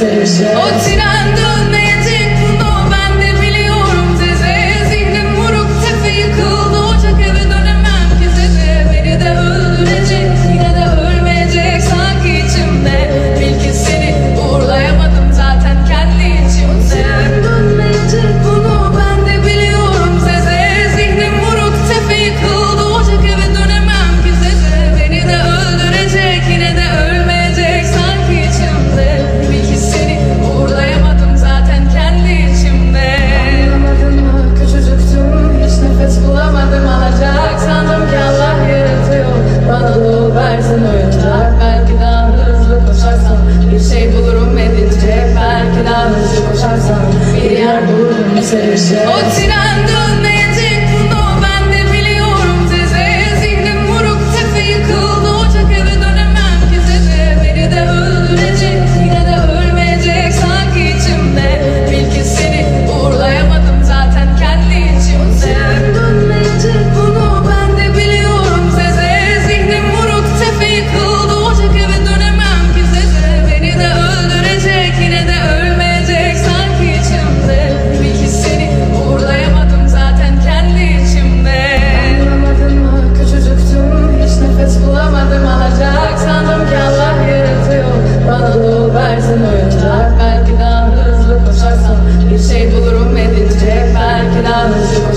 Seni sevdim. O tren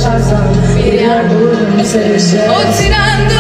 koşarsan bir yer bulurum sevişe O tren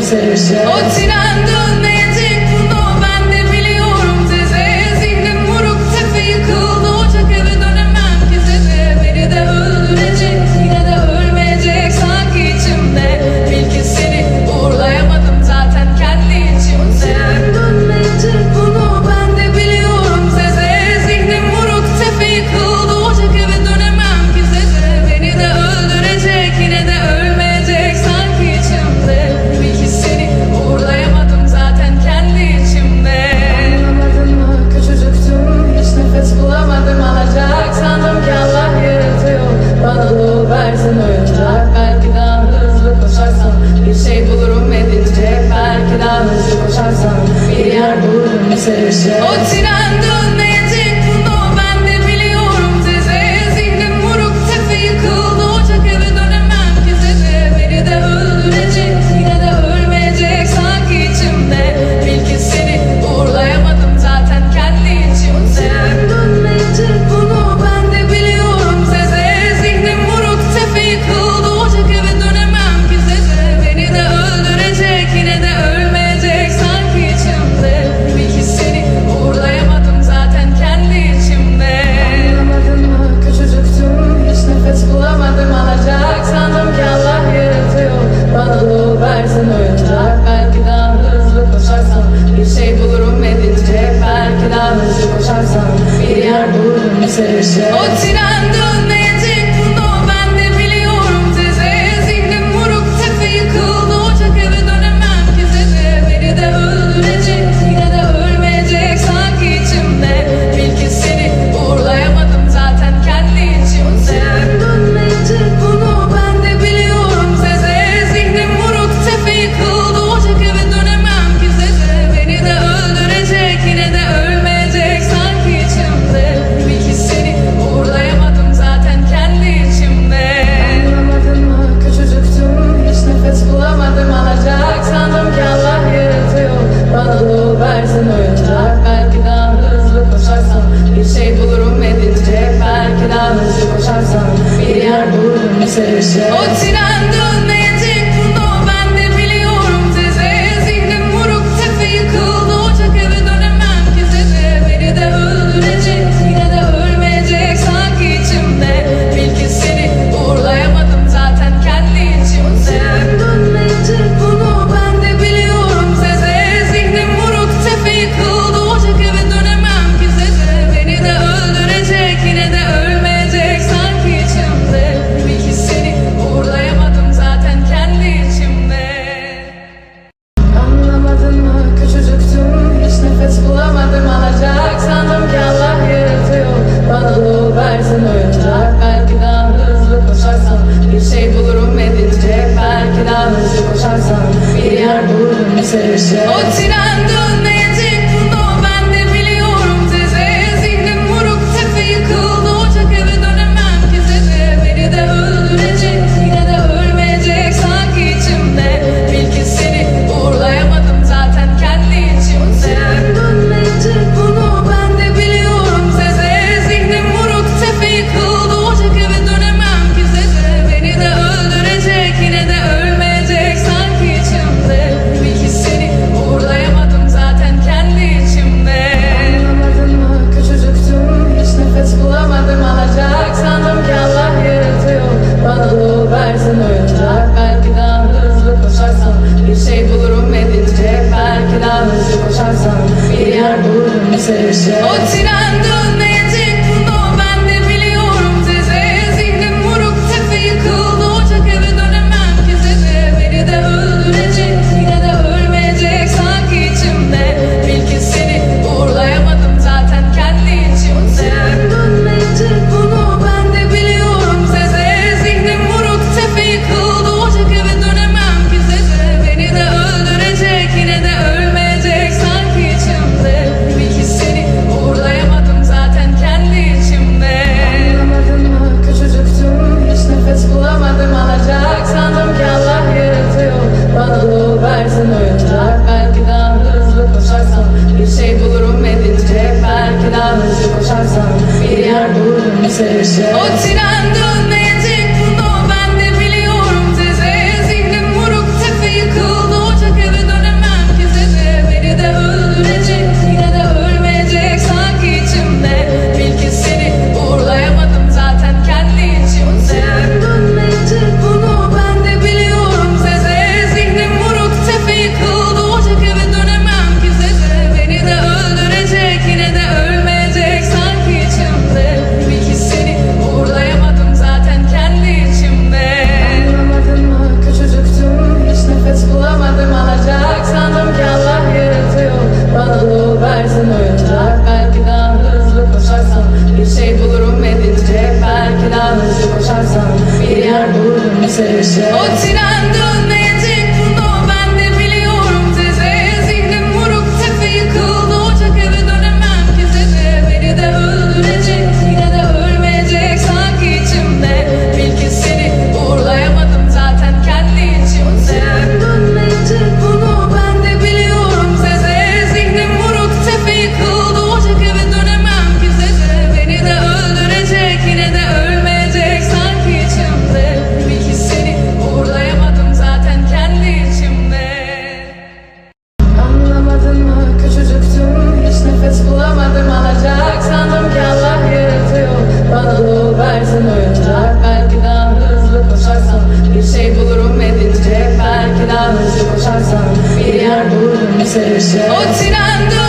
bize düşer O seveceğiz O tren О, Jesus. sevse O trende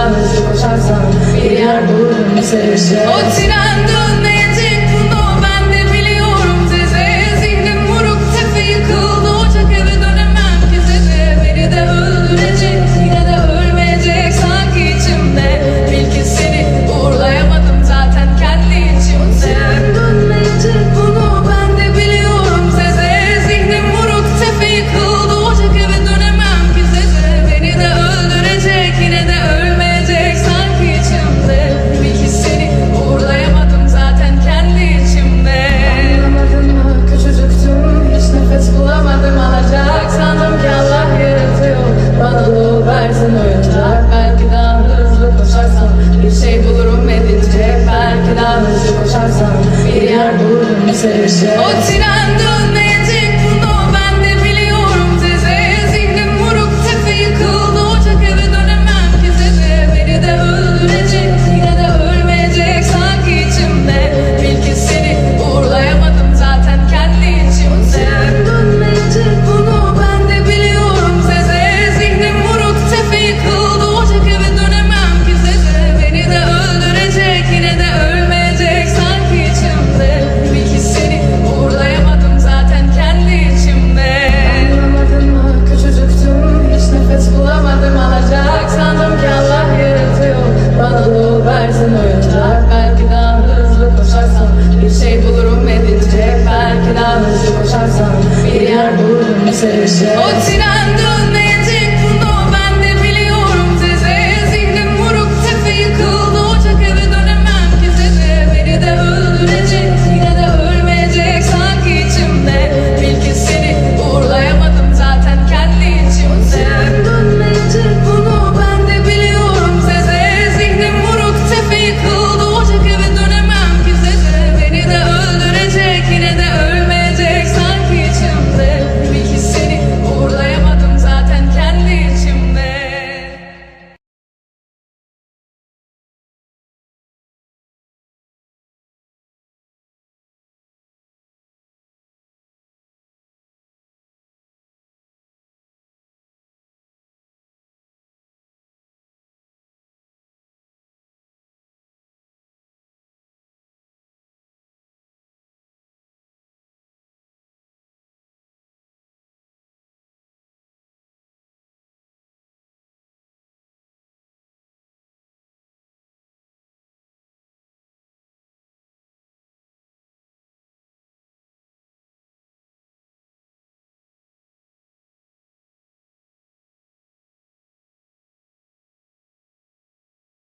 Sadece koşarsan bir yer bulurum sevişe O tren dönme yer